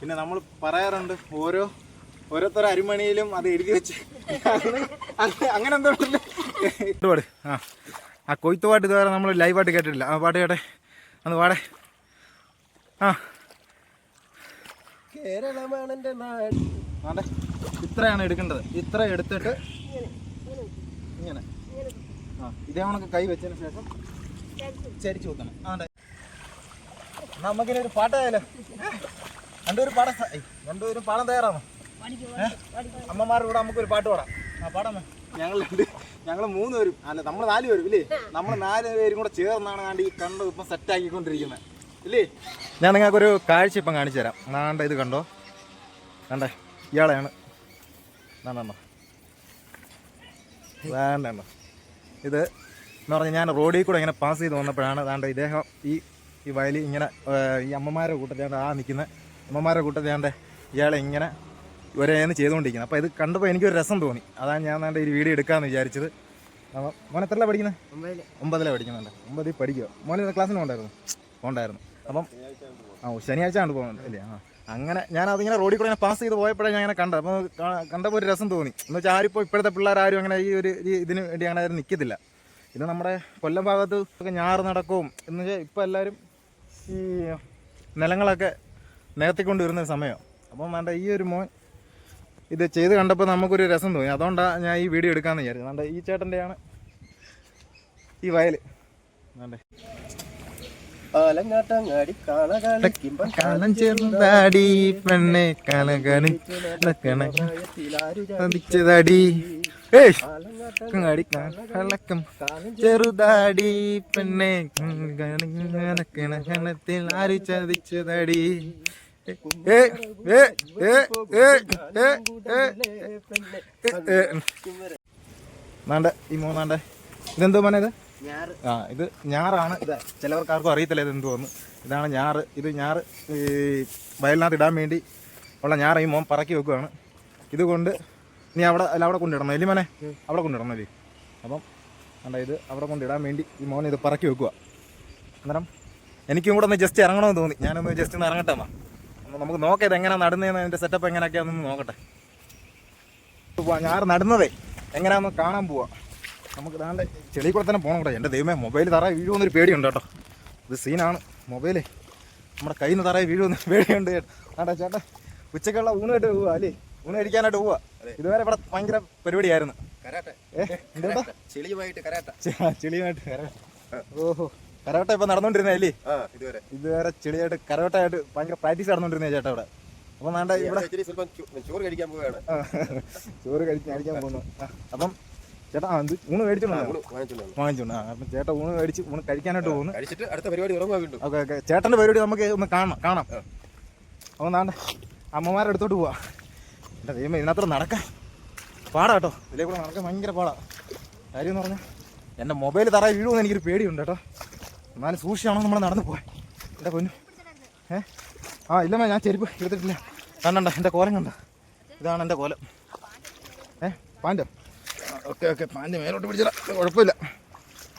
പിന്നെ നമ്മൾ പറയാറുണ്ട് ഓരോ ഓരോരുത്തർ അരിമണിയിലും അത് എഴുതി വെച്ച്. അങ്ങനെ എന്തോ പാട്. ആ. ആ കൊയ്ത്ത് പാട്ട് ഇതുവരെ നമ്മൾ ലൈവായിട്ട് കേട്ടിട്ടില്ല. ആ പാട്ട് കേട്ടെ. അന്ന് പാടേ. ആ. കേരളമാണ് എന്റെ നാട്. ഇത്രയാണ് എടുക്കേണ്ടത്. ഇത്ര എടുത്തിട്ട് ഇങ്ങനെ. ആ ഇതേ കണക്ക് കൈ വെച്ചതിന് ശേഷം ചരിച്ചു കുത്തണം അതെ നമുക്കിനൊരു പാട്ടായാലോ രണ്ടുപേരും പാടാൻ രണ്ടുപേരും പാടാൻ തയ്യാറാണോ? അമ്മമാരുടെ കൂടെ നമുക്കൊരു പാട്ട് പാടാം. ആ പാടാമേ ഞങ്ങൾ ഞങ്ങൾ മൂന്ന് പേരും അല്ല നമ്മൾ നാല് പേരും ഇല്ലേ? നമ്മൾ നാല് പേരും കൂടെ ചേർന്നാണ് കണ്ട് ഈ കണ്ട് ഇപ്പം സെറ്റ് ആക്കിക്കൊണ്ടിരിക്കുന്നത് ഇല്ലേ? ഞാൻ നിങ്ങൾക്കൊരു കാഴ്ച ഇപ്പം കാണിച്ചു തരാം. നാണ്ട ഇത് കണ്ടോ? കണ്ടേ? ഇയാളെയാണ്. വേണ്ടെണ്ണോ വേണ്ടോ ഇത് എന്ന് പറഞ്ഞാൽ ഞാൻ റോഡിൽ കൂടെ ഇങ്ങനെ പാസ് ചെയ്ത് വന്നപ്പോഴാണ് ദാണ്ട ഇദ്ദേഹം ഈ ഈ വയലിൽ ഇങ്ങനെ ഈ അമ്മമാരെ കൂട്ടത്തിലാണ്ട് ആ നിൽക്കുന്ന അമ്മമാരെ കൂട്ടത്തിൽ ഞാൻ ഇയാളെ ഇങ്ങനെ ഒരേന്ന് ചെയ്തുകൊണ്ടിരിക്കുന്നത് അപ്പോൾ ഇത് കണ്ടപ്പോൾ എനിക്കൊരു രസം തോന്നി. അതാണ് ഞാൻ എന്റെ ഒരു വീഡിയോ എടുക്കാമെന്ന് വിചാരിച്ചത്. മോൻ എത്രല്ല പഠിക്കുന്നത് ഒമ്പതിലാണ് പഠിക്കുന്നുണ്ട് ഒമ്പതിൽ പഠിക്കുക മോനെ ക്ലാസ്സിന് പോകണ്ടായിരുന്നു. പോകണ്ടായിരുന്നു. അപ്പം ആ ശനിയാഴ്ച ആണ് പോകുന്നത് അല്ലേ? ആ അങ്ങനെ ഞാൻ അതിങ്ങനെ റോഡിൽ കൂടെ ഇങ്ങനെ പാസ് ചെയ്ത് പോയപ്പോഴേ ഞാൻ അങ്ങനെ കണ്ടത്. അപ്പോൾ കണ്ടപ്പോൾ ഒരു രസം തോന്നി. എന്ന് വെച്ചാൽ ആരിപ്പോൾ ഇപ്പോഴത്തെ പിള്ളേർ ആരും അങ്ങനെ ഈ ഒരു ഇതിന് വേണ്ടി അങ്ങനെ ആരും നിൽക്കത്തില്ല ഇത് നമ്മുടെ കൊല്ലം ഭാഗത്ത് ഒക്കെ ഞാറ് നടക്കവും എന്ന് വെച്ചാൽ ഇപ്പോൾ എല്ലാവരും ഈ നിലങ്ങളൊക്കെ നികത്തിക്കൊണ്ട് വരുന്നൊരു സമയം. അപ്പം വേണ്ട ഈ ഒരു മോൻ ഇത് ചെയ്ത് കണ്ടപ്പോൾ നമുക്കൊരു രസം തോന്നി. അതുകൊണ്ടാണ് ഞാൻ ഈ വീഡിയോ എടുക്കാമെന്ന് വിചാരിച്ചത്. വേണ്ട ഈ ചേട്ടന്റെയാണ് ഈ വയൽ വേണ്ടേ? കാലം ചെറുതാടി പെണ്ണെ കലകണി കങ്ങാടി കളക്കം ചെറുതാടി പെണ്ണെ കണത്തിൽ ആര് ചതിച്ചതാടി? നാണ്ട ഈ മൂന്നാണ്ട ഇതെന്തോ മോനെ ഇത്? ആ ഇത് ഞാറാണ്. ഇത് ചിലവർക്ക് ആർക്കും അറിയത്തില്ല ഇത് എന്തോന്ന് ഇതാണ് ഞാറ്. ഇത് ഞാറ് ഈ വയലിനകത്ത് ഇടാൻ വേണ്ടി ഉള്ള ഞാറ് ഈ മോൻ പറക്കി വെക്കുകയാണ് ഇതുകൊണ്ട് നീ അവിടെ അല്ല അവിടെ കൊണ്ടിടണം. അല്ലേ മോനെ അവിടെ കൊണ്ടിടണം അല്ലേ അപ്പം അല്ല ഇത് അവിടെ കൊണ്ടിടാൻ വേണ്ടി ഈ മോൻ ഇത് പറക്കി വെക്കുക അന്നേരം എനിക്കും കൂടെ ഒന്ന് ജസ്റ്റ് ഇറങ്ങണമെന്ന് തോന്നി. ഞാനൊന്ന് ജസ്റ്റ് ഒന്ന് ഇറങ്ങട്ടെ എന്നാ. അപ്പോൾ നമുക്ക് നോക്കാം ഇത് എങ്ങനെയാണ് നടുന്നതെന്ന് അതിന്റെ സെറ്റപ്പ് എങ്ങനെയൊക്കെയാണെന്ന് നോക്കട്ടെ. ഞാൻ നടുന്നതേ. എങ്ങനെയാണെന്ന് കാണാൻ പോവാ. നമുക്ക് ഇതാണ്ട് ചെളി കൂടെ തന്നെ പോകണം കേട്ടോ എന്റെ ദൈവമേ മൊബൈൽ തറ വീഴുമെന്നൊരു പേടിയുണ്ട് കേട്ടോ. ഇത് സീനാണ് മൊബൈലേ നമ്മുടെ കയ്യിൽ നിന്ന് തറയെ വീഴുമെന്ന് പേടിയുണ്ട് ആണ്ടാ ചേട്ടാ ഉച്ചക്കുള്ള ഊണായിട്ട് പോവാ അല്ലേ? ഊണ് കഴിക്കാനായിട്ട് പോവാ. ഇതുവരെ ഇവിടെ ഭയങ്കര പരിപാടിയായിരുന്നു. ചെളിയുമായിട്ട് കരാട്ട. ഓഹോ. കരവട്ട ഇപ്പൊ നടന്നോണ്ടിരുന്നേ അല്ലേ? ഇതുവരെ. ഇതുവരെ ചെളിയായിട്ട് കരവട്ടയായിട്ട് ഭയങ്കര പ്രാക്ടീസ് നടന്നോണ്ടിരുന്നേ ചേട്ടാ ഇവിടെ. അപ്പൊ വേണ്ട ഇവിടെ ചോറ് കഴിക്കാൻ പോവുകയാണ്. ആ, ചോറ് കഴിക്കാൻ കഴിക്കാൻ പോകുന്നു അപ്പം ചേട്ടാ ഇത് ഊണ് മേടിച്ചോണ്ടോ വാങ്ങിച്ചോണ്ട് അപ്പം ചേട്ടാ ഊണ് മേടിച്ച് ഊണ് കഴിക്കാനായിട്ട് പോകുന്നു. കഴിച്ചിട്ട് അടുത്ത പരിപാടി ഉറങ്ങുക വീണ്ടും. Okay okay. ചേട്ടന്റെ പരിപാടി നമുക്ക് ഒന്ന് കാണാം. കാണാം അപ്പൊ നാണ്ട അമ്മമാരുടെ അടുത്തോട്ട് പോവാ. എന്റെ ദൈവം ഇതിനകത്ത് നടക്കാൻ പാടാ കേട്ടോ. ഇതിലേ കൂടെ നടക്കാൻ ഭയങ്കര പാടാ. കാര്യം എന്ന് പറഞ്ഞാൽ എന്റെ മൊബൈൽ തറ വീഴുമെന്ന് എനിക്കൊരു പേടിയുണ്ട് കേട്ടോ. എന്നാലും സൂക്ഷിച്ചാണോ നമ്മൾ നടന്നു പോവാൻ എന്റെ പൊന്നു. ഏ? ആ ഇല്ലമ്മ ഞാൻ ചെരുപ്പ് എടുത്തിട്ടില്ല. കണ്ടണ്ട എന്റെ കോലം കണ്ട? ഇതാണ് എന്റെ കോലം. ഏ പാന്റ് ഓക്കെ ഓക്കെ പാന്റ് മേലോട്ട് പിടിച്ചില്ല കുഴപ്പമില്ല.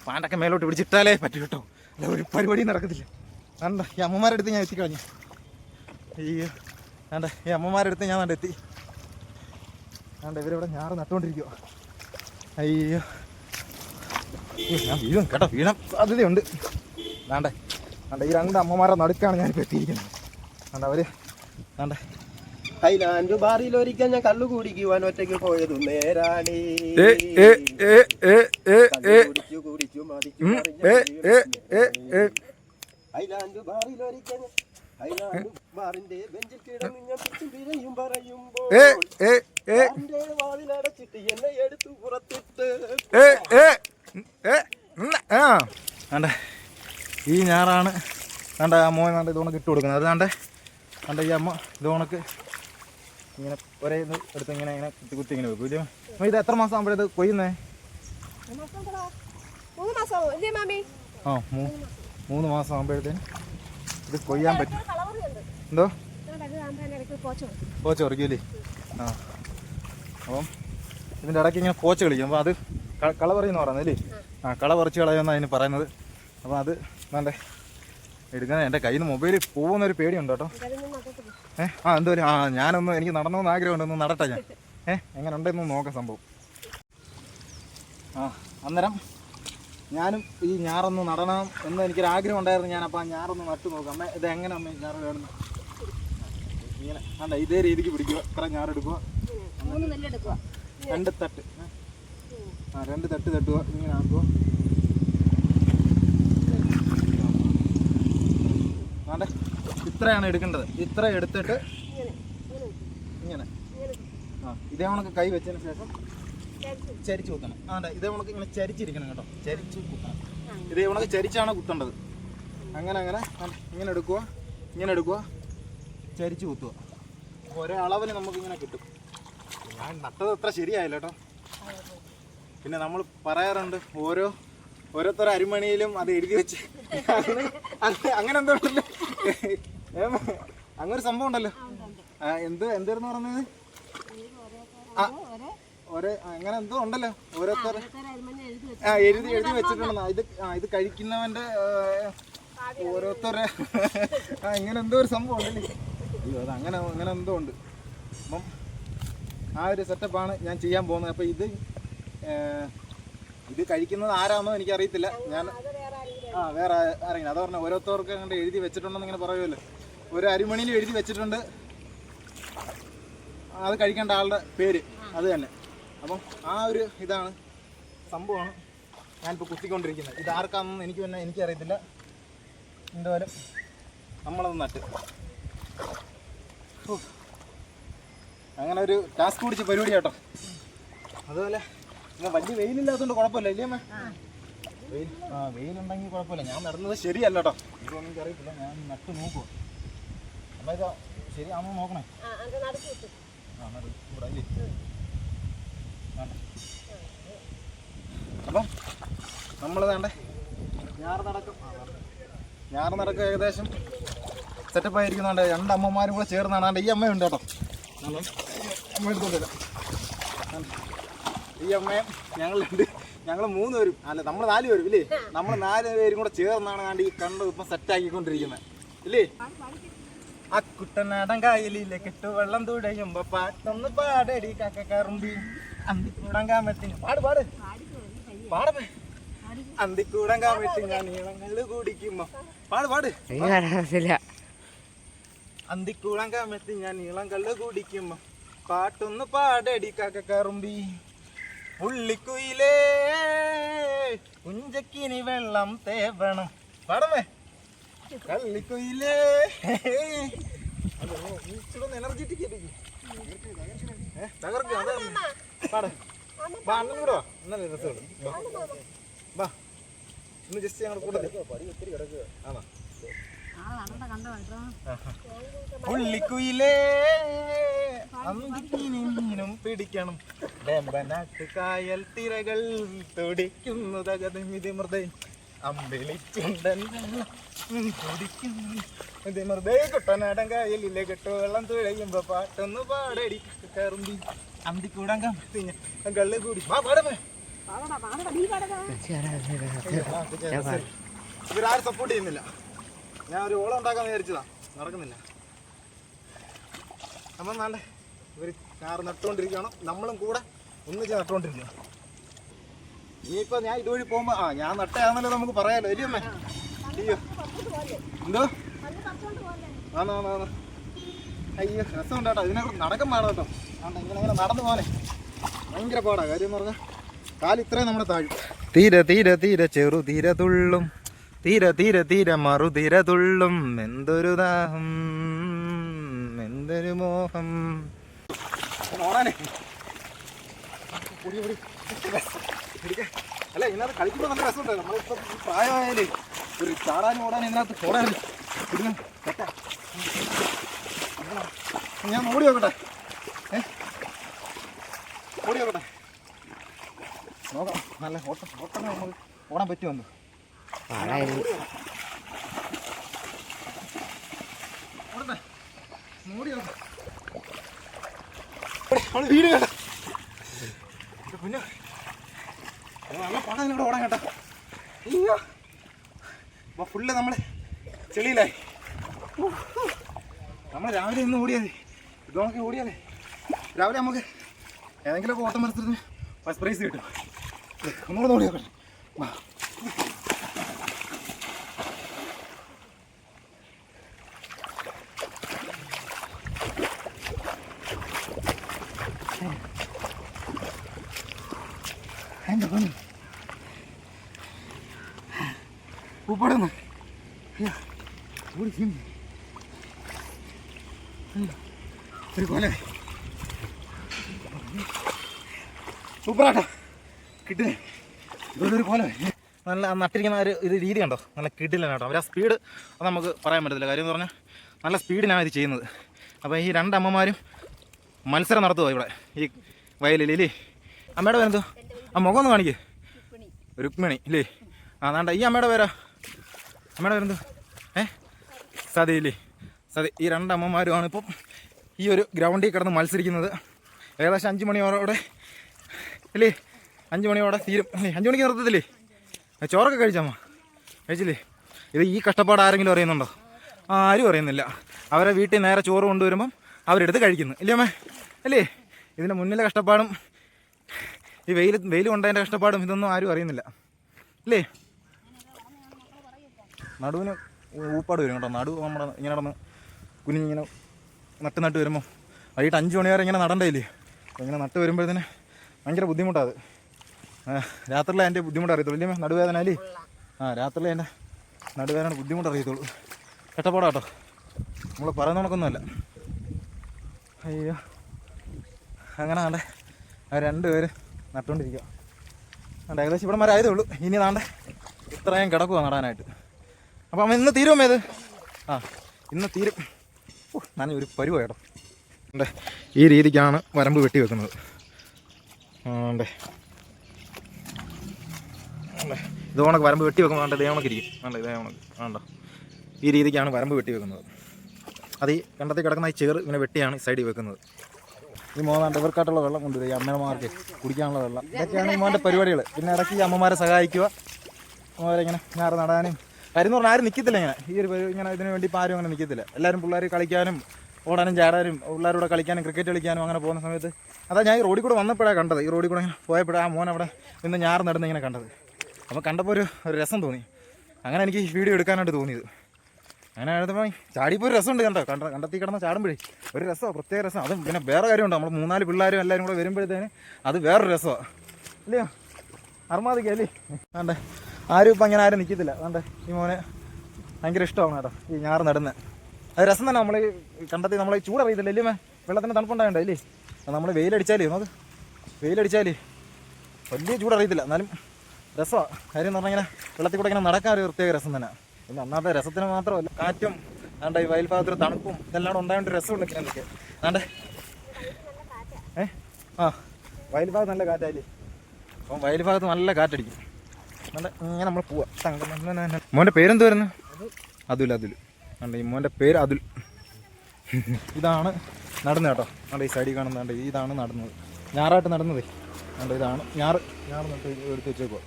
പാന്റൊക്കെ മേലോട്ട് പിടിച്ചിട്ടാലേ പറ്റൂ കേട്ടോ. അല്ല ഒരു പരിപാടി നടക്കത്തില്ല. കണ്ട ഈ അമ്മമാരുടെ അടുത്ത് ഞാൻ എത്തിക്കളഞ്ഞു. അയ്യോ കണ്ട ഈ അമ്മമാരുടെ അടുത്ത് ഞാൻ കണ്ട് എത്തി. കണ്ട ഇവരിവിടെ ഞാറ് നട്ടുകൊണ്ടിരിക്കുക അയ്യോ. ഞാൻ വീഴും കേട്ടോ വീഴാൻ സാധ്യതയുണ്ട്. വേണ്ടേ? വേണ്ട ഈ രണ്ട് അമ്മമാരെ നടുക്കാണ് ഞാനിപ്പോൾ എത്തിയിരിക്കുന്നത്. വേണ്ട അവർ? വേണ്ടേ? ഹൈലാൻഡ് ബാറിൽ ഒരിക്കൽ ഞാൻ കള്ളു കുടിക്കുവാൻ ഒറ്റയ്ക്ക് പോയത് നേരാണി. ഏ ഏ ഏ ഏ ഏ ഏ. കുടിച്ചു കുടിച്ചു മതിച്ചു ഉം, ഏ ഏ ഏ ഏ. ഹൈലാൻഡ് ബാറിൽ ഒരിക്കൽ വാതിലടച്ചിട്ട് എന്നെ എടുത്തു പുറത്തിട്ട് ഏ ഏ ഏ ഉം, ആ. ഈ ഞാറാണ്. വേണ്ട ആ മോൻ വേണ്ട ഇതുകൊണ്ട് ഇട്ട് കൊടുക്കുന്നത്. അത് വേണ്ടേ വേണ്ട ഈ അമ്മ ഇത് ഇങ്ങനെ ഒരേ എടുത്ത് ഇങ്ങനെ ഇങ്ങനെ കുത്തി കുത്തി ഇങ്ങനെ വെക്കും. ഇല്ലേ? ഇത് എത്ര മാസം ആകുമ്പോഴേ ഇത് കൊയ്യുന്നേ? ആ മൂന്ന് മാസം ആകുമ്പോഴത്തേന് ഇത് കൊയ്യാൻ പറ്റും. എന്തോ? കോച്ച് ഉറക്കില്ലേ ആ. അപ്പം ഇതിന്റെ ഇടയ്ക്ക് ഇങ്ങനെ കോച്ച് കളിക്കും. അപ്പോൾ അത് കള പറയുന്ന പറയുന്നത് അല്ലേ ആ കള പറിച്ച് കളയുമെന്നാണ് അതിന് പറയുന്നത്. അപ്പോൾ അത് വേണ്ടേ. എടുക്കാൻ എന്റെ കയ്യിൽ നിന്ന് മൊബൈലിൽ പോകുന്നൊരു പേടിയുണ്ട് കേട്ടോ. ഏഹ് ആ എന്തോ ആ ഞാനൊന്ന് എനിക്ക് നടണമെന്ന് ആഗ്രഹമുണ്ട് ഒന്ന് നടട്ടെ ഞാൻ. ഏഹ് എങ്ങനെ ഉണ്ടെന്ന് നോക്കാം സംഭവം. ആ അന്നേരം ഞാനും ഈ ഞാറൊന്ന് നടണം എന്ന് എനിക്കൊരു ആഗ്രഹം ഉണ്ടായിരുന്നു ഞാൻ അപ്പോൾ ആ ഞാറൊന്ന് നട്ടു നോക്കാം. അമ്മ ഇത് എങ്ങനെ അമ്മ ഞാറ് വേണം ഇങ്ങനെ അല്ല ഇതേ രീതിക്ക് പിടിക്കുക. ഇത്ര ഞാറെടുക്കുക. രണ്ട് തട്ട്. ആ രണ്ട് തട്ട് തട്ടുക. ഇങ്ങനെ ആക്കുക ആണ്ടെ ഇത്രയാണ് എടുക്കേണ്ടത്. ഇത്ര എടുത്തിട്ട് ഇങ്ങനെ. ആ ഇതേ കണക്ക് കൈ വെച്ചതിന് ശേഷം ചരിച്ച് കുത്തണം. ആണ്ട ഇതേ കണക്ക് ഇങ്ങനെ ചരിച്ചിരിക്കണം കേട്ടോ. ചരിച്ച് കുത്തണം. ഇതേ കണക്ക് ചരിച്ചാണ് കുത്തേണ്ടത്. അങ്ങനെ അങ്ങനെ ഇങ്ങനെ എടുക്കുക ഇങ്ങനെ എടുക്കുക ചരിച്ച് കുത്തുക അപ്പോൾ ഒരേ അളവിന് നമുക്ക് ഇങ്ങനെ കിട്ടും. ഞാൻ നട്ടത് അത്ര ശരിയായില്ല കേട്ടോ. പിന്നെ നമ്മൾ പറയാറുണ്ട് ഓരോ ഓരോരുത്തർ അരിമണിയിലും അത് എഴുതി വെച്ച് അങ്ങനെ എന്തോ ഉണ്ടല്ലോ. അങ്ങനെ സംഭവം ഉണ്ടല്ലോ. എന്ത് എന്തായിരുന്നു പറഞ്ഞത്? അങ്ങനെ എന്തോ ഉണ്ടല്ലോ. ഓരോരുത്തർ ആ എഴുതി എഴുതി വെച്ചിട്ടുണ്ടെന്നാ. ഇത് ആ ഇത് കഴിക്കുന്നവന്റെ ഓരോരുത്തരെ ആ ഇങ്ങനെ എന്തോ ഒരു സംഭവം ഉണ്ടല്ലേ. അത് അങ്ങനെ അങ്ങനെ എന്തോ ഉണ്ട്. അപ്പം ആ ഒരു സെറ്റപ്പാണ് ഞാൻ ചെയ്യാൻ പോകുന്നത്. അപ്പം ഇത് ഇത് കഴിക്കുന്നത് ആരാണെന്നോ എനിക്കറിയത്തില്ല. ഞാൻ ആ വേറെ ആരെങ്കിലും അത് പറഞ്ഞു ഓരോരുത്തർക്ക് അങ്ങോട്ട് എഴുതി വെച്ചിട്ടുണ്ടെന്ന് ഇങ്ങനെ പറയുമല്ലോ ഒരു അരിമണിയിൽ എഴുതി വെച്ചിട്ടുണ്ട്. അത് കഴിക്കേണ്ട ആളുടെ പേര്. അത് തന്നെ. അപ്പം ആ ഒരു ഇതാണ് സംഭവമാണ് ഞാനിപ്പോൾ കുത്തിക്കൊണ്ടിരിക്കുന്നത്. ഇത് ആർക്കാണെന്ന് എനിക്ക് തന്നെ എനിക്കറിയത്തില്ല. എന്തായാലും നമ്മളത് നട്ട്. അങ്ങനെ ഒരു ടാസ്ക് പിടിച്ച പരിപാടി കേട്ടോ. അതുപോലെ വലിയ വെയിലില്ലാത്തതുകൊണ്ട് കുഴപ്പമില്ല ഇല്ലേ അമ്മേ? വെയിൽ ആ വെയിലുണ്ടെങ്കിൽ കുഴപ്പമില്ല. ഞാൻ നടന്നത് ശരിയല്ല കേട്ടോ ഇതൊന്നും അറിയത്തില്ല ഞാൻ നട്ട് നോക്കുക അമ്മ ഇതാ ശരിയാണോ നോക്കണേ. ആ നട് ഇവിടെ അല്ലേ. അപ്പം നമ്മൾ വേണ്ടേ? ഞാറ് നടക്കും. ഞാറ് നടക്കും ഏകദേശം. സെറ്റപ്പ് ആയിരിക്കുന്നുണ്ട് രണ്ട് അമ്മമാരും കൂടെ ചേർന്നാണ്. ഈ അമ്മയുണ്ട് കേട്ടോ. അമ്മ എടുത്തോണ്ടില്ല ഈ അമ്മയും ഞങ്ങൾ രണ്ട് ഞങ്ങൾ മൂന്ന് പേരും അല്ല നമ്മൾ നാല് പേരും ഇല്ലേ? നമ്മൾ നാല് പേരും കൂടെ ചേർന്നാണ് കണ്ട് ഈ കണ്ട് ഇപ്പം സെറ്റാക്കിക്കൊണ്ടിരിക്കുന്നത്. ഇല്ലേ? ആ കുട്ടനാടൻ കായലിലെ കെട്ടുവെള്ളം തുഴയുമ്പോ പാട്ടൊന്ന് പാടടി കക്കറുമ്പി അന്തിക്കൂടം കാമത്തിന്. പാട് പാട്. പാടേ അന്തിക്കൂടം കാമത്തിന് ഞാൻ നീളങ്ങൾ കുടിക്കുമ്പോ. പാട് പാട്. അന്തിക്കൂടം കാമത്തിന് ഞാൻ നീളം കള്ള് കുടിക്കുമ്പോ പാട്ടൊന്ന് പാടടി കക്കറുമ്പി പുള്ളിക്കുയിലേ കുഞ്ചക്കിനി വെള്ളം തേവണം. പാടമേ കള്ളിക്കുയിലേ. എനർജറ്റിക് തകർക്കും അതാണ് പാട്. വാ അണ്ണൻ കൂടെ വാ. രസമുള്ളൂ വാ. വാ. ഇന്ന് ജസ്റ്റ് ഞങ്ങളുടെ കൂടെ ആണോ? പുള്ളിക്കുയിലേ അന്തിക്കിനി മീനും പിടിക്കണം. വെമ്പനാട്ട് കായൽ തിരകൾ തുടിക്കുന്നു തകതിമിതി മൃദേ കുട്ടനാടൻ കായലിലെ കെട്ടുവെള്ളം തുഴയുമ്പോ പാട്ടൊന്ന് പാടടി. കറുമ്പി അന്തിക്കൂടാൻ കമ്പത്തി ഞാൻ കള്ള് കൂടി. വാ പാടമേ. ഇവരാരും സപ്പോർട്ട് ചെയ്യുന്നില്ല. ഞാൻ ഒരു ഓളം ഉണ്ടാക്കാൻ വിചാരിച്ചതാ. നടക്കുന്നില്ല. അപ്പം നല്ല ഇവർ കാർ നട്ടുകൊണ്ടിരിക്കണം നമ്മളും കൂടെ ഒന്നിച്ച് നട്ടുകൊണ്ടിരിക്കണം ഇനിയിപ്പോൾ ഞാൻ ഇതുവഴി പോകുമ്പോൾ ആ ഞാൻ നട്ടയാണെന്നല്ലോ നമുക്ക് പറയാലോ. അല്ലേ അയ്യോ. എന്തോ? ആണോ ആണോ ആണോ അയ്യോ രസമുണ്ട് കേട്ടോ ഇതിനെ നടക്കാൻ പാടാ കേട്ടോ. അതുകൊണ്ട് ഇങ്ങനെ ഇങ്ങനെ നടന്നു പോലെ ഭയങ്കര പാടാ. കാര്യം പറഞ്ഞാൽ കാൽ ഇത്രയും നമ്മുടെ താഴും. തീരെ തീരെ തീരെ ചെറു തീരെ തുള്ളും. തീരെ തീരെ തീരെ മറു തീരെ തുള്ളും. എന്തൊരു ദാഹം എന്തൊരു മോഹം. ഓടാനേ പൊടി പൊടി. അല്ല ഇതിനകത്ത് കളിക്കുമ്പോൾ നല്ല രസമുണ്ട്. നമ്മളിപ്പോൾ പ്രായമായാലേ ഒരു ചാടാനും ഓടാനും ഇതിനകത്ത് ഓടാനും പിന്നെ കേട്ടാ ഞാൻ ഓടി നോക്കട്ടെ ഏ? ഓടി നോക്കട്ടെ നോക്കാം. നല്ല ഓട്ടം ഓട്ടം നമുക്ക് ഓടാൻ പറ്റുമെന്ന് ഓടട്ടെ. ഓടി നോക്കാം വീട് കേട്ടോ. പിന്നെ. നല്ല പണം ഇവിടെ ഓടാൻ കേട്ടോ. അയ്യോ അപ്പൊ ഫുള്ള് നമ്മൾ ചെളിയിലായി. നമ്മൾ രാവിലെ ഇന്ന് ഓടിയാലേ ഇതോണൊക്കെ ഓടിയാലേ രാവിലെ നമുക്ക് ഏതെങ്കിലുമൊക്കെ ഓട്ടം മത്സരത്തിന് ഫസ്റ്റ് പ്രൈസ് കിട്ടും. ഒന്നുകൂടെ ഓടിയോട്ടെ ഉപ്പടന്ന് ഓടി ചെയ്യുന്നു ഒരു കൊല കിട്ടുന്നേ ഇതൊരു നല്ല നട്ടിരിക്കുന്ന ഒരു ഇത് രീതി കണ്ടോ? നല്ല കിടിലാണ് കേട്ടോ. അവരാ സ്പീഡ് അത് നമുക്ക് പറയാൻ പറ്റത്തില്ല. കാര്യം എന്ന് പറഞ്ഞാൽ നല്ല സ്പീഡിനാണ് ഇത് ചെയ്യുന്നത്. അപ്പോൾ ഈ രണ്ടമ്മമാരും മത്സരം നടത്തുമോ ഇവിടെ. ഈ വയലിൽ ഇല്ലേ? അമ്മയുടെ പേരെന്തോ ആ മുഖം ഒന്ന് കാണിക്കേ. രുക്മിണി ഇല്ലേ? ആ വേണ്ട ഈ അമ്മയുടെ പേരാ? അമ്മയുടെ പേരെന്ത്? ഏ? സതയില്ലേ സതി. ഈ രണ്ടമ്മമാരുമാണ് ഇപ്പം ഈ ഒരു ഗ്രൗണ്ടിൽ കിടന്ന് മത്സരിക്കുന്നത്. ഏകദേശം അഞ്ച് മണിയോടെ ഇല്ലേ? അഞ്ച് മണിയോടെ തീരും. അല്ലേ അഞ്ച് മണിക്ക് നിർത്തത്തില്ലേ? ചോറൊക്കെ കഴിച്ചമ്മ കഴിച്ചില്ലേ? ഇത് ഈ കഷ്ടപ്പാട് ആരെങ്കിലും അറിയുന്നുണ്ടോ? ആരും അറിയുന്നില്ല. അവരെ വീട്ടിൽ നേരെ ചോറ് കൊണ്ടുവരുമ്പം അവരെടുത്ത് കഴിക്കുന്നു. ഇല്ലേ അമ്മേ? അല്ലേ ഇതിന്റെ മുന്നിലെ കഷ്ടപ്പാടും ഈ വെയിൽ വെയിൽ കൊണ്ടതിന്റെ കഷ്ടപ്പാടും ഇതൊന്നും ആരും അറിയുന്നില്ല. അല്ലേ നടുവിന് ഊപ്പാട് വരും കേട്ടോ. നടു നമ്മുടെ ഇങ്ങനെ നടന്ന് കുനിഞ്ഞിങ്ങനെ നട്ട് നട്ട് വരുമ്പോൾ വൈകിട്ട് അഞ്ച് മണി വരെ ഇങ്ങനെ നടണ്ടേലേ ഇങ്ങനെ നട്ട് വരുമ്പോഴത്തേന് ഭയങ്കര ബുദ്ധിമുട്ടാണ് അത്. രാത്രിയിലെ അതിന്റെ ബുദ്ധിമുട്ട് അറിയത്തുള്ളൂ. ഇല്ലേ നടുവേദന അല്ലേ? ആ രാത്രിയിലെ എന്റെ നടുവേദന ബുദ്ധിമുട്ട് അറിയത്തുള്ളൂ. കഷ്ടപ്പാടാ കേട്ടോ. നമ്മൾ പറയുന്ന കണക്കൊന്നുമല്ല അയ്യോ. അങ്ങനെ ആണ്ടേ ആ രണ്ടുപേര് നട്ടുകൊണ്ടിരിക്കുക ഏകദേശം ഇവിടെ വരെ ആയതേ ഉള്ളൂ. ഇനി നാണ്ടെ ഇത്രയും കിടക്കുക നടാനായിട്ട്. അപ്പം അമ്മ ഇന്ന് തീരുമോ ഇത്? ആ ഇന്ന് തീരും. ഞാൻ ഒരു പരുവ കേട്ടോ. ഈ രീതിക്കാണ് വരമ്പ് വെട്ടി വെക്കുന്നത്. ആണ്ടേ ഇത് ഉണക്ക് വരമ്പ് വെട്ടി വെക്കുമ്പോൾ വേണ്ട ഇതേ കണക്ക് ഇരിക്കും ആണ്ട് ഇതേ ഉണക്ക് ആണ്ടോ ഈ രീതിക്കാണ് വരമ്പ് വെട്ടി വെക്കുന്നത്. അത് ഈ കണ്ടത്തിൽ കിടക്കുന്ന ഈ ചേർ ഇങ്ങനെ വെട്ടിയാണ് ഈ സൈഡിൽ വെക്കുന്നത്. ഈ മോനാണ്ട് ഇവർക്കായിട്ടുള്ള വെള്ളം കൊണ്ടുവരിക അമ്മമാർക്ക് കുടിക്കാനുള്ള വെള്ളം. ഇതൊക്കെയാണ് ഈ മോന്റെ പരിപാടികൾ പിന്നെ ഇടയ്ക്ക് ഈ അമ്മമാരെ സഹായിക്കുക. അമ്മമാരെ ഇങ്ങനെ ഞാറ് നടാനും കാര്യം പറഞ്ഞാൽ ആരും നിൽക്കത്തില്ല ഇങ്ങനെ. ഈ ഒരു ഇങ്ങനെ ഇതിന് വേണ്ടി ഇപ്പം ആരും അങ്ങനെ നിൽക്കത്തില്ല എല്ലാവരും പിള്ളേർ കളിക്കാനും ഓടാനും ചാടാനും പിള്ളേരോട് കളിക്കാനും ക്രിക്കറ്റ് കളിക്കാനും അങ്ങനെ പോകുന്ന സമയത്ത്. അതാ ഞാൻ ഈ റോഡിൽ കൂടെ വന്നപ്പോഴാണ് കണ്ടത്. ഈ റോഡിൽ കൂടെ ഇങ്ങനെ പോയപ്പോഴാണ് ആ മോൻ അവിടെ നിന്ന് ഞാറ് നടന്ന് ഇങ്ങനെ കണ്ടത്. അപ്പോൾ കണ്ടപ്പോൾ ഒരു ഒരു രസം തോന്നി. അങ്ങനെ എനിക്ക് വീഡിയോ എടുക്കാനായിട്ട് തോന്നിയത്. അങ്ങനെ എഴുതുമ്പോൾ ചാടിപ്പോൾ ഒരു രസമുണ്ട് കണ്ടോ? കണ്ട കണ്ടെത്തി കിടന്ന് ചാടുമ്പോഴേ. ഒരു രസമാണ് പ്രത്യേക രസം. അതും പിന്നെ വേറെ കാര്യമുണ്ട്. നമ്മൾ മൂന്നാൽ പിള്ളേരും എല്ലാവരും കൂടെ വരുമ്പോഴത്തേന് അത് വേറൊരു രസമാണ് ഇല്ലയോ? അർമാദിക്കല്ലേ വേണ്ടേ? ആരും ഇപ്പം അങ്ങനെ ആരും നിൽക്കത്തില്ല അതുകൊണ്ട് ഈ മോനെ ഭയങ്കര ഇഷ്ടമാണ് കേട്ടോ ഈ ഞാറ് നടുന്നത് അത് രസം തന്നെ നമ്മൾ കണ്ടെത്തി നമ്മൾ ചൂടറിയത്തില്ല അല്ലേ മേ വെള്ളത്തിന് തണുപ്പുണ്ടാകണ്ടേ ഇല്ലേ? നമ്മൾ വെയിലടിച്ചാലേ നമുക്ക് വെയിലടിച്ചാലേ വലിയ ചൂടറിയത്തില്ല എന്നാലും രസമാണ് കാര്യം എന്ന് പറഞ്ഞാൽ ഇങ്ങനെ വെള്ളത്തിൽ കൂടെ ഇങ്ങനെ നടക്കാൻ ഒരു പ്രത്യേക രസം തന്നെ. പിന്നെ അന്നാത്തെ രസത്തിന് മാത്രമല്ല കാറ്റും അതാണ്ട് ഈ വയൽഭാഗത്തൊരു തണുപ്പും ഇതെല്ലാം ഉണ്ടായതുകൊണ്ട് രസമുണ്ട് നിൽക്കുക അതാണ്ട് ഏ? ആ വയൽഭാഗത്ത് നല്ല കാറ്റായില്ലേ അപ്പം വയൽഭാഗത്ത് നല്ല കാറ്റടിക്കും. ഇങ്ങനെ നമ്മൾ പോവാം. മോന്റെ പേരെന്ത് വരുന്നു അതുൽ അതുൽ. കണ്ട ഈ മോന്റെ പേര് അതുൽ. ഇതാണ് നടന്നത് കേട്ടോ. കണ്ട ഈ സൈഡിൽ കാണുന്നുണ്ട് ഇതാണ് നടന്നത്. ഞാറായിട്ട് നടന്നതേ. കണ്ട ഇതാണ് ഞാറ് ഞാറ് നട്ട് എടുത്ത് വെച്ചേക്കുക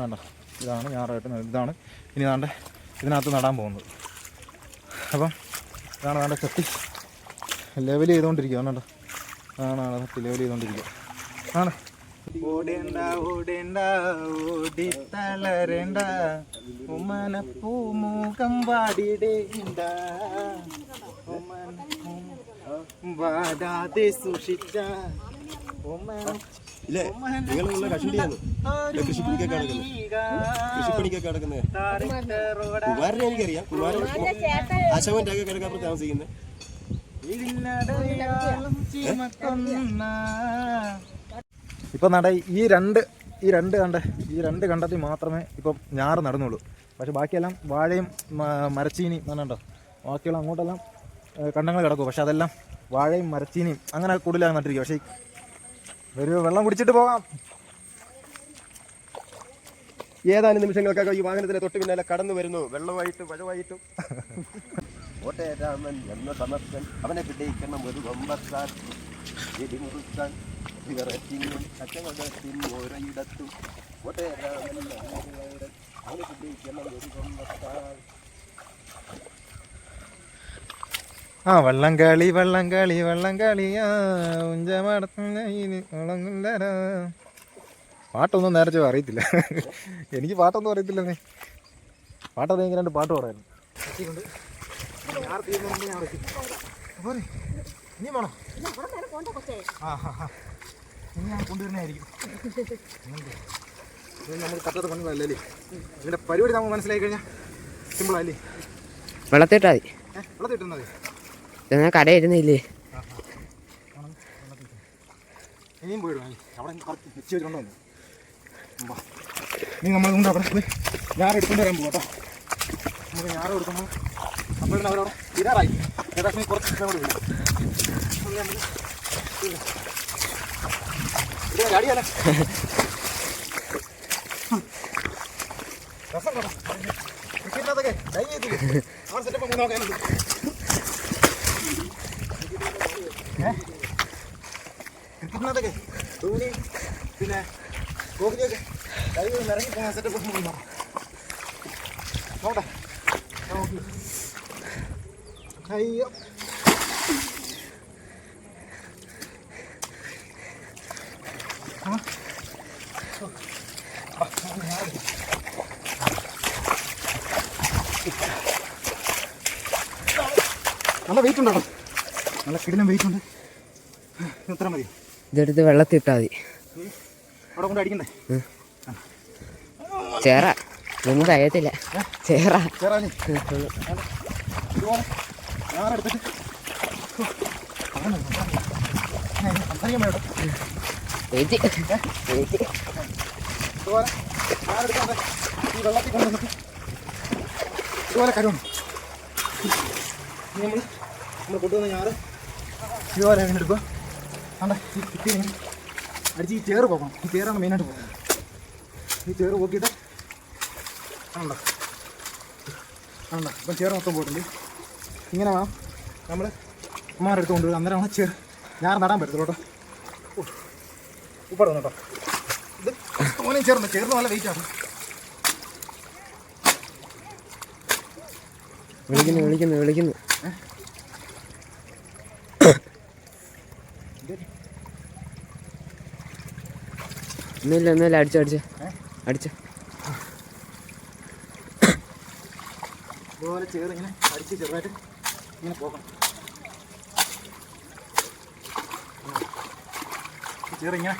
വേണ്ട ഇതാണ് ഞാറായിട്ട്. ഇതാണ് ഇനി നാണ്ട ഇതിനകത്ത് നടാൻ പോകുന്നത്. അപ്പം ഇതാണ് വേണ്ട ചട്ടി ലെവൽ ചെയ്തുകൊണ്ടിരിക്കുക വേണ്ട അതാണ് ആണ് ചട്ടി ലെവൽ ചെയ്തുകൊണ്ടിരിക്കുക ആണ്. ഓടേണ്ട ഓടേണ്ട ഓടി തളരേണ്ട ഉമ്മന പൂമുഖം വാടിടേണ്ട. ഉമ്മന വാടാതെ സൂക്ഷിച്ച. ഉമ്മന ഇല്ലേ? നിങ്ങൾ നല്ല കഷണ്ടിയാണ് കൃഷിപ്പണിക്കൊക്കെ നടക്കുന്നത് കൃഷിപ്പണിക്കൊക്കെ നടക്കുന്നത് കുമാരനെ എനിക്കറിയാം. കുമാരൻ ആശാവന്റെ ഒക്കെ കിടക്കാപ്പുറത്ത് താമസിക്കുന്നത് ഇപ്പൊ നട ഈ രണ്ട് ഈ രണ്ട് കണ്ട ഈ രണ്ട് കണ്ടത്തിൽ മാത്രമേ ഇപ്പം ഞാറ് നടന്നുള്ളൂ. പക്ഷേ ബാക്കിയെല്ലാം വാഴയും മരച്ചീനിയും എന്നുണ്ടോ ബാക്കിയുള്ള അങ്ങോട്ടെല്ലാം കണ്ടങ്ങൾ കിടക്കും. പക്ഷേ അതെല്ലാം വാഴയും മരച്ചീനിയും അങ്ങനെ കൂടുതലാണ് നട്ടിരിക്കും പക്ഷേ ഒരു വെള്ളം കുടിച്ചിട്ട് പോകാം. ഏതാനും നിമിഷങ്ങൾക്കൊക്കെ ഈ വാഹനത്തിന് തൊട്ട് പിന്നാലെ കടന്നു വരുന്നു. വെള്ളമായിട്ടും വഴവായിട്ടും കോട്ടയരാമൻ രാമൻ എന്ന സമർത്ഥൻ അവനെ പിടിക്കണം ഒരു വമ്പത്താൻ ഇടിമുറുക്കാൻ വിറച്ചിങ്ങും കച്ചവടത്തിൻ ഓരോയിടത്തും ആ വള്ളംകളി വള്ളംകളി വള്ളംകളിയാ പാട്ടൊന്നും നേരത്തെ അറിയത്തില്ല. എനിക്ക് പാട്ടൊന്നും അറിയത്തില്ലെന്നേ പാട്ടത് എങ്ങനെ രണ്ട് പാട്ട് പറയാനും പോരെ. ഇനി വേണോ. ഇനി ഞാൻ കൊണ്ടുവരുന്നതായിരിക്കും. നമ്മൾ പറ്റാത്ത പണികളല്ലേ ഇതിന്റെ പരിപാടി നമുക്ക് മനസ്സിലായി കഴിഞ്ഞാൽ സിമ്പിളല്ലേ വെള്ളത്തിട്ടാ മതി. ഇട്ടുന്നത് മതി. എന്നാ കട ഇരുന്നില്ലേ? ഇനിയും പോയിടും അവിടെ കറക്റ്റ് വെച്ച് വെച്ചിട്ടുണ്ടോ നീ നമ്മൾ കൊണ്ട് അവിടെ പോയി ഞാറ് എടുത്തുകൊണ്ട് വരാൻ പോകട്ടോ കേട്ടോ നമുക്ക് ഞാറ് കൊടുക്കുമ്പോൾ അപ്പോഴും അവരവിടെ തീരാറായി ഏകദേശം കുറച്ച് ഇഷ്ടം കൂടി ക്രിക്കറ്റിനകത്തൊക്കെ ധോണി പിന്നെ കോഹ്ലിയൊക്കെ ഇറങ്ങി സെറ്റപ്പ് നോട്ടെ നോക്കി അയ്യോ ആ. നല്ല വെയിറ്റ് ഉണ്ടോ? നല്ല കിടിലം വെയിറ്റ് ഉണ്ട്. ഇത്ര മതി? ഇതെടുത്ത് വെള്ളത്തിട്ടാ മതി. അവിടെ കൊണ്ട് അടിക്കണ്ടേ? ചേറ. ഒന്നും കഴിയത്തില്ല. ചേറ. ഇതുപോലെ ഞാനെടുത്തിട്ട് ഹോ, അങ്ങനെ ഞാൻ സംസാരിക്കാൻ വേണ്ട വെയിറ്റ് വെയിറ്റ് ഇതുപോലെ ഞാനെടുക്കാതെ കരുവണം നമ്മൾ നമ്മൾ കൊണ്ടുവന്ന ഞാറ് ഇതുപോലെ അങ്ങനെ എടുക്കുക ഇങ്ങനെ അടിച്ച് ഈ ചേറ് പോകണം ഈ ചേറാണ് മെയിനായിട്ട് പോകുന്നത് ഈ ചേറ് പോക്കിയിട്ട് ആണല്ലോ ആണല്ലോ ഇപ്പം ചേറ് മൊത്തം പോയിട്ടുണ്ട്. ഇങ്ങനെ വേണം നമ്മൾ അമ്മമാരെടുത്ത് കൊണ്ടുവരും അന്നേരം വേണം ചേറ് ഞാറ് നടാൻ പറ്റത്തുള്ളൂ കേട്ടോ. ഉപ്പാട് കേട്ടോ. ഇത് തോനെയും ചേർന്ന്? ചേർന്ന് നല്ല വെയിറ്റ് ആണ്. വിളിക്കുന്നു വിളിക്കുന്നു വിളിക്കുന്നു. ഒന്നുമില്ല ഒന്നുമില്ല അടിച്ചു അടിച്ചു. അടിച്ചു. ഇതുപോലെ ഇങ്ങനെ അടിച്ച് ചെറുതായിട്ട് ഇങ്ങനെ പോകണം ചേറ് ഇങ്ങനെ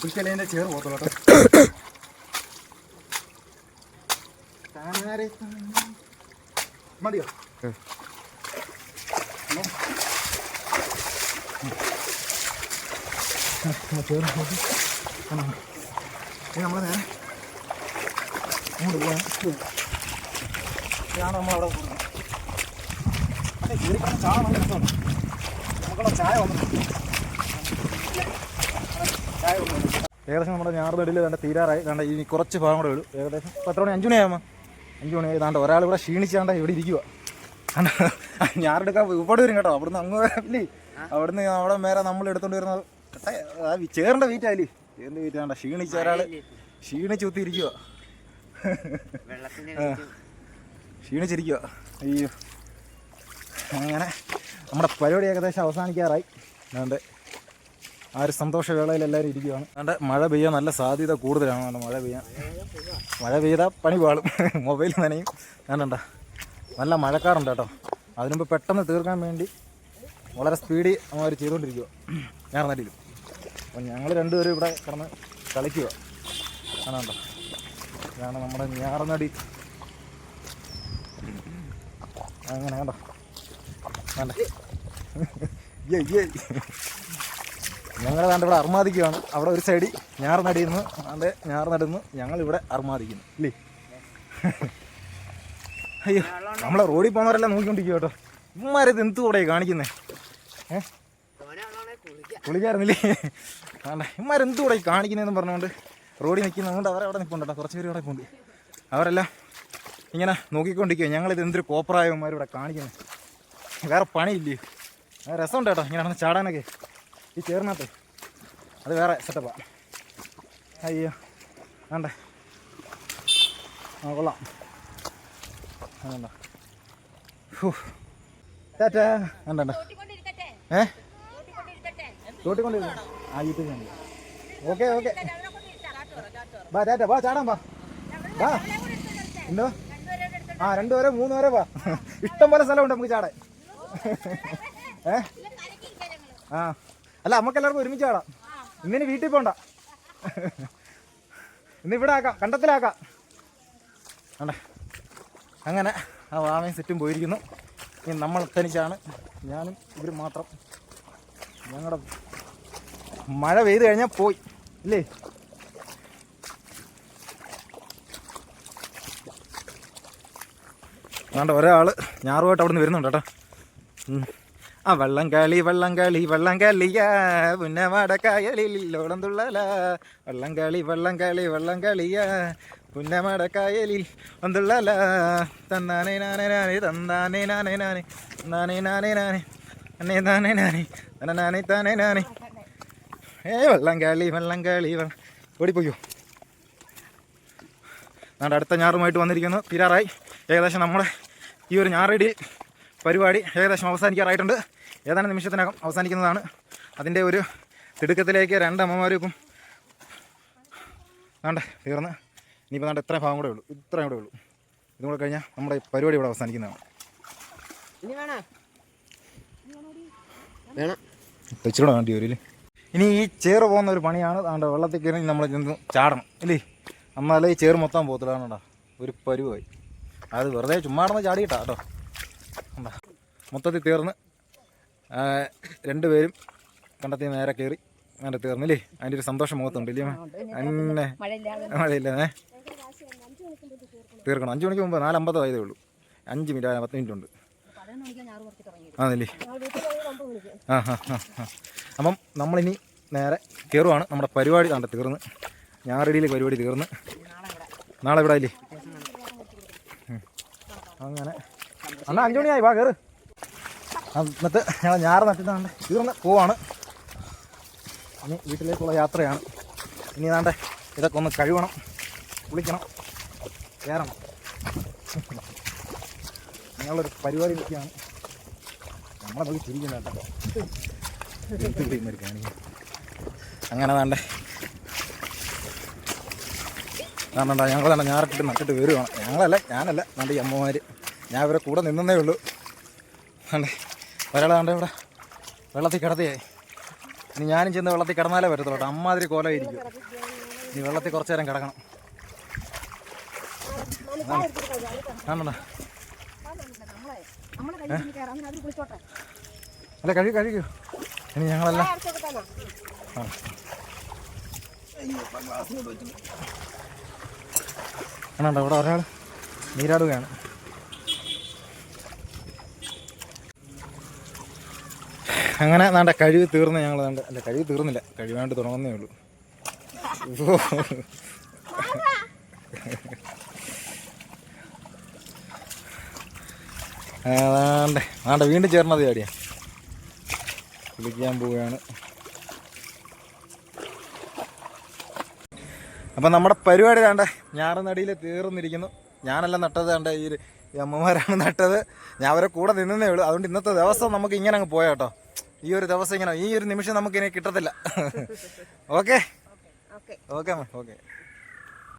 കുളിക്കല്ലേ അതിന്റെ ചേറ് പോകത്തുള്ളൂ കേട്ടോ. താനാരെ താനാ. മതിയോ. ഏകദേശം നമ്മുടെ ഞാറുനടിയിൽ വേണ്ട തീരാറായി. വേണ്ട ഇനി കുറച്ച് ഭാഗം കൂടെ വിടും ഏകദേശം എത്ര മണി? അഞ്ച് മണിയാകുമ്പോൾ അഞ്ച് മണി. ഏതാണ്ട് ഒരാൾ ഇവിടെ ക്ഷീണിച്ചാണ്ട് ഇവിടെ ഇരിക്കുക ഞാറെടുക്കാൻ ഇവിടെ വരും കേട്ടോ. അവിടുന്ന് അങ്ങ് അവിടുന്ന് അവിടെ മേരെ നമ്മൾ എടുത്തോണ്ട് വരുന്നത്. ചേറിന്റെ വെയിറ്റ് വെയിറ്റ് വേണ്ട ക്ഷീണിച്ച ഒരാൾ. ക്ഷീണിച്ച് കുത്തിയിരിക്കുക ക്ഷീണിച്ചിരിക്കുക അയ്യോ. അങ്ങനെ നമ്മുടെ പരിപാടി ഏകദേശം അവസാനിക്കാറായി. അതുകൊണ്ട് ആ ഒരു സന്തോഷവേളയിൽ എല്ലാവരും ഇരിക്കുകയാണ് അതുകൊണ്ട് മഴ പെയ്യാൻ നല്ല സാധ്യത കൂടുതലാണ്. അതുകൊണ്ട് മഴ പെയ്യാൻ മഴ പെയ്താൽ പണി പാളും. മൊബൈൽ നനയും. ഞാനുണ്ട നല്ല മഴക്കാറുണ്ട് കേട്ടോ. അതിനുമുമ്പ് പെട്ടെന്ന് തീർക്കാൻ വേണ്ടി വളരെ സ്പീഡിൽ അവർ ചെയ്തുകൊണ്ടിരിക്കുക ഞാൻ നടിയിലും അപ്പം ഞങ്ങൾ രണ്ടുപേരും ഇവിടെ കിടന്ന് കളിക്കുക കാണാണ്ടോ? ഇതാണ് നമ്മുടെ ഞാറനടി. അങ്ങനെ കണ്ടോ? വേണ്ട ഞങ്ങൾ കണ്ട ഇവിടെ അർമാദിക്കുകയാണ് അവിടെ ഒരു സൈഡിൽ ഞാറ് നടിയുന്നു അതെ ഞാറ് ഞങ്ങൾ ഇവിടെ അർമാദിക്കുന്നു. ഇല്ലേ? അയ്യോ നമ്മളെ റോഡിൽ പോകുന്നവരെല്ലാം നോക്കിക്കൊണ്ടിരിക്കുക കേട്ടോ. ഇമ്മാരത് എന്ത് കൂടെ കാണിക്കുന്നേ? ഏ? കുളിക്കായിരുന്നില്ലേ വേണ്ട ഇമ്മാരെന്ത് കൂടെ കാണിക്കുന്നതെന്ന് പറഞ്ഞുകൊണ്ട് റോഡിൽ നിൽക്കുന്നതുകൊണ്ട് അവരവിടെ നിൽപ്പുണ്ട് കേട്ടോ. കുറച്ച് പേര് ഇവിടെ നിൽപ്പുണ്ട്. അവരെല്ലാം ഇങ്ങനെ നോക്കിക്കൊണ്ടിരിക്കുക ഞങ്ങളിത് എന്തൊരു കോപ്പറായവന്മാർ ഇവിടെ കാണിക്കുന്നത് വേറെ പണിയില്ലേ? രസം രസമുണ്ട് കേട്ടോ ഇങ്ങനെ നടന്ന് ചാടാനൊക്കെ. ഈ ചേർന്നത്തെ അത് വേറെ സെറ്റപ്പാണ് അയ്യോ വേണ്ടേ? ആ കൊള്ളാം. അതുകൊണ്ടോ ഏ? ആ അവരെ കൊണ്ട്? എന്തോ രണ്ടുപേരെ എടുത്ത് ആ വരെ മൂന്ന് വരെ വാ. ഇഷ്ടം പോലെ സ്ഥലമുണ്ട് നമുക്ക് ചാടാൻ. ഏ? ആ. അല്ല നമുക്ക് എല്ലാവർക്കും ഒരുമിച്ച് ചാടാം. ഇന്നിനി വീട്ടിൽ പോണ്ട. ഇന്ന് ഇവിടെ ആക്കാം കണ്ടത്തിലാക്കാം. അണ്ട അങ്ങനെ ആ വാമയും സെറ്റും പോയിരിക്കുന്നു. ഇനി നമ്മൾ തനിച്ചാണ് ഞാനും ഇവരും മാത്രം. ഞങ്ങളുടെ മഴ പെയ്ത് കഴിഞ്ഞാൽ പോയി. അല്ലേ അതുകൊണ്ട് ഒരാൾ ഞാറുമായിട്ട് അവിടെ നിന്ന് വരുന്നുണ്ട് കേട്ടോ. ആ വെള്ളം കളി വെള്ളം കളി വെള്ളം കളിയാ പുന്നമടക്കായലിൽ ഓളം തുള്ളല. വെള്ളം കളി വെള്ളം കളി വെള്ളം കളിയാ പുന്നമടക്കായലിൽ ഒന്തുള്ളല തന്നാനേ നാനേ നാനേ തന്നാനേ നാനേ നാനേ. നാനേ നാനേ നാനേ. അന്നേ നാനേ നാനേ. തന്നാനേ താനേ നാനേ. ഏ വെള്ളം കളി വെള്ളം കളി വെള്ളം. ഓടിപ്പോയോ നമ്മുടെ അടുത്ത ഞാറുമായിട്ട് വന്നിരിക്കുന്നു. തീരാറായി. ഏകദേശം നമ്മുടെ ഈ ഒരു ഞാറടി പരിപാടി ഏകദേശം അവസാനിക്കാറായിട്ടുണ്ട്. ഏതാനും നിമിഷത്തിനകം അവസാനിക്കുന്നതാണ്. അതിന്റെ ഒരു തിടുക്കത്തിലേക്ക് രണ്ടമ്മമാർക്കും വേണ്ട തീർന്ന്. ഇനിയിപ്പോൾ വേണ്ട ഇത്രയും ഭാഗം കൂടെ ഉള്ളൂ. ഇത്രയും കൂടെ ഉള്ളൂ. ഇതും കൂടെ കഴിഞ്ഞാൽ നമ്മുടെ ഈ പരിപാടി ഇവിടെ അവസാനിക്കുന്നതാണ്. ഇച്ചിരി വേണ്ടി വരും ഇനി ഈ ചേറ് പോകുന്ന ഒരു പണിയാണ്. അതുകൊണ്ട് വെള്ളത്തിൽ കയറി നമ്മൾ ചെന്ന് ചാടണം. ഇല്ലേ? എന്നാലേ ഈ ചേറ് മൊത്തം പോകത്തില്ല കാണണ്ട ഒരു പരുവായി. അത് വെറുതെ ചുമ്മാടന്ന് ചാടിയിട്ടാ കേട്ടോ. എന്താ മൊത്തത്തിൽ തീർന്ന് രണ്ടുപേരും കണ്ടെത്തി നേരെ കയറി തീർന്നു തീർന്നില്ലേ അതിന്റെ ഒരു സന്തോഷം മുഖത്തുണ്ട് ഇല്ലേ? അന്നെ മഴയില്ലേ തീർക്കണം. അഞ്ച് മണിക്ക് മുമ്പ് നാലമ്പത് ആയതേ ഉള്ളൂ. അഞ്ച് മിനിറ്റ് പത്ത് മിനിറ്റ് ഉണ്ട്. ആണല്ലേ ആ ഹാ ഹാ. അപ്പം നമ്മളിനി നേരെ കയറുവാണ്. നമ്മുടെ പരിപാടി കണ്ട തീർന്ന്. ഞാറടിയിൽ പരിപാടി തീർന്ന്. നാളെ ഇവിടെ ഇല്ലേ ഉം. അങ്ങനെ. അന്നാ അഞ്ചു മണിയായി. വാ കയറ് എന്നിട്ട് ഞങ്ങൾ ഞാറ് നട്ടിട്ടാണ്ട് തീർന്ന് പോവാണ്. ഇനി വീട്ടിലേക്കുള്ള യാത്രയാണ്. ഇനി നാണ്ടെ ഇതൊക്കെ ഒന്ന് കഴുകണം കുളിക്കണം കയറണം ഞങ്ങളൊരു പരിപാടി നിൽക്കുകയാണ് നമ്മളെ നോക്കി ചിരിക്കുന്ന കേട്ടോ. കാണിക്കും അങ്ങനെ വേണ്ടേ. കാരണം ഞങ്ങൾ തന്നെ ഞാറിട്ടിട്ട് നട്ടിട്ട് വരുവാണ് ഞങ്ങളല്ല ഞാനല്ല നല്ല ഈ അമ്മമാർ ഞാൻ ഇവരെ കൂടെ നിന്നേ ഉള്ളൂ. വേണ്ടേ ഒരാൾ കണ്ടേ ഇവിടെ? വെള്ളത്തിൽ കിടത്തിയായി ഇനി ഞാനും ചെന്ന് വെള്ളത്തിൽ കിടന്നാലേ പറ്റത്തുള്ളൂ അമ്മാതിരി കോലമായിരിക്കും ഇനി വെള്ളത്തിൽ കുറച്ച് നേരം കിടക്കണം. അല്ല കഴുകി കഴിക്കൂ ഇനി ഞങ്ങളെല്ലാം ആണോ ഇവിടെ ഒരാൾ നീരാടുകയാണ്. അങ്ങനെ നാണ്ട കഴിവ് തീർന്ന് ഞങ്ങൾ നാണ്ട അല്ല കഴിവ് തീർന്നില്ല. കഴിവാണ്ട് തുടങ്ങുന്നേ ഉള്ളൂ. ഓ. നാണ്ട വീണ്ടും ചേർന്നത് ചാടിയാ കുളിക്കാൻ പോവുകയാണ്. അപ്പം നമ്മുടെ പരിപാടി വേണ്ട ഞാറുനടിയിൽ തീർന്നിരിക്കുന്നു ഞാനല്ല നട്ടത് വേണ്ട ഈ അമ്മമാരാണ് നട്ടത്. ഞാൻ അവരെ കൂടെ നിന്നേ ഉള്ളൂ. അതുകൊണ്ട് ഇന്നത്തെ ദിവസം നമുക്ക് ഇങ്ങനെ അങ്ങ് പോയാ കേട്ടോ ഈ ഒരു ദിവസം ഇങ്ങനെ ഈ ഒരു നിമിഷം നമുക്ക് ഇനി കിട്ടത്തില്ല. Okay okay okay